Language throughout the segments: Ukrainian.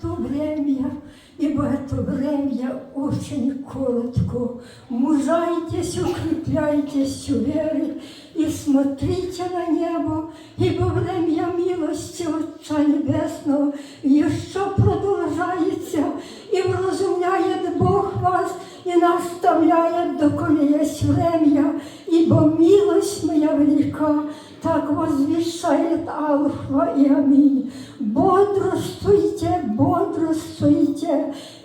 то время, ибо это время очень коротко. Мужайтесь, укрепляйтесь в вере и смотрите на небо, ибо время милости Отца Небесного еще продолжается, и вразумляет Бог вас, и наставляет, доколе есть время, ибо милость моя велика, так возвещает Алфа и Аминь. Бодрствуйте,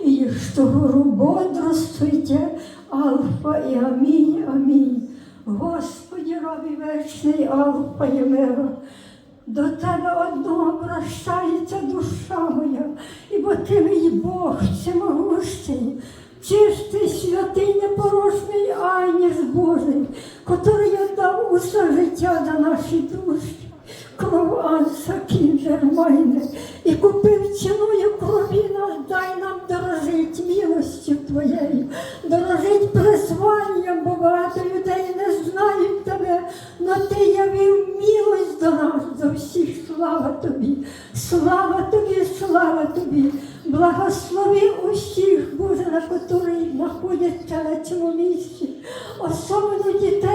и что говорю, бодрствуйте, Алфа и Аминь, Амінь. Господи, рабі вечний, Алфа і Омега, до тебе одного обращається душа моя, ібо ти мій Бог всемогущий, чистий, святий, непорочний Айніс Божий, котрий я дав усе життя за наші душі. Кров Анса Кіндермайне, і купив ціною крові нас, дай нам дорожить милостю Твоєю, дорожить призванням, бо багато людей не знають тебе, но ти явив милость до нас, до всіх. Слава тобі, слава тобі, слава тобі. Благослови усіх, Боже, на котрі знаходяться на цьому місці, особливо дітей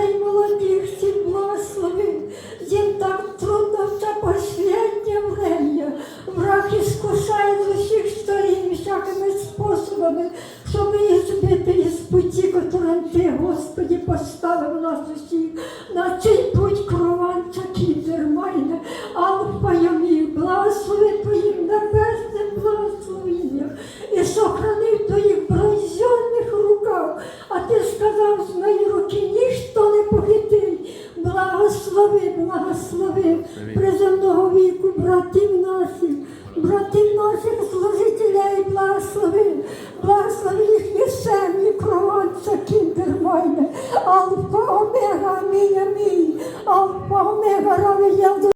ти, Господі, поставив нас усіх. На цей путь крованця кіндермайне, Алфа і Оміг, благослови Твоїм небесним благословенням і сохрани в Твоїх бронзьонних руках. А ти сказав, з моєї руки ніхто не похитить. Благослови, благослови приземного віку, братів наших, братів наших служителей, благослови, благослови їхні